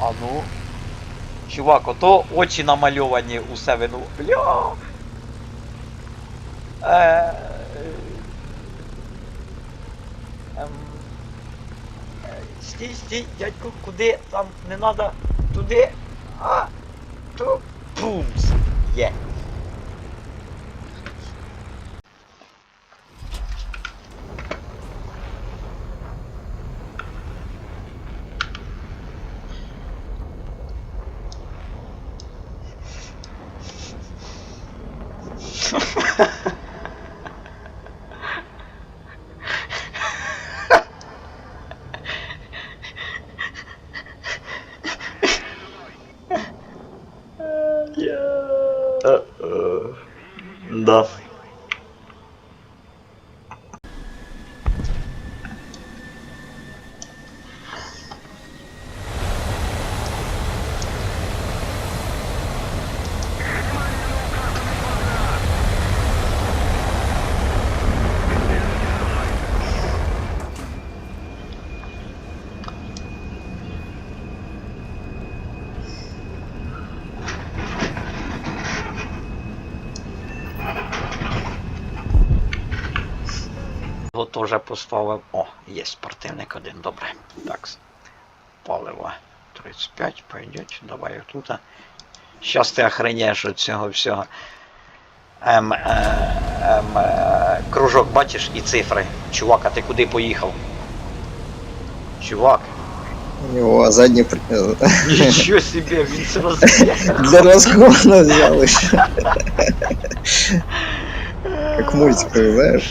Ну. Чувак, ото очі намальовані у себе, ну. Бля. Е, ем, е, Стій, стій, дядьку, куди? Там не треба туди. А, ту. Пумс. Є. yeah. Його теж поставив. О, є спортивник один, добре. Так. Паливо 35, пойдет. Давай тут. Щас ти охренєш від цього всього. Ем, е, ем, е, кружок бачиш і цифри. Чувак, а ти куди поїхав? Чувак, У него задний при- нічого собі, він це роз'їхав. для разгона взял еще. Как мультик, знаешь.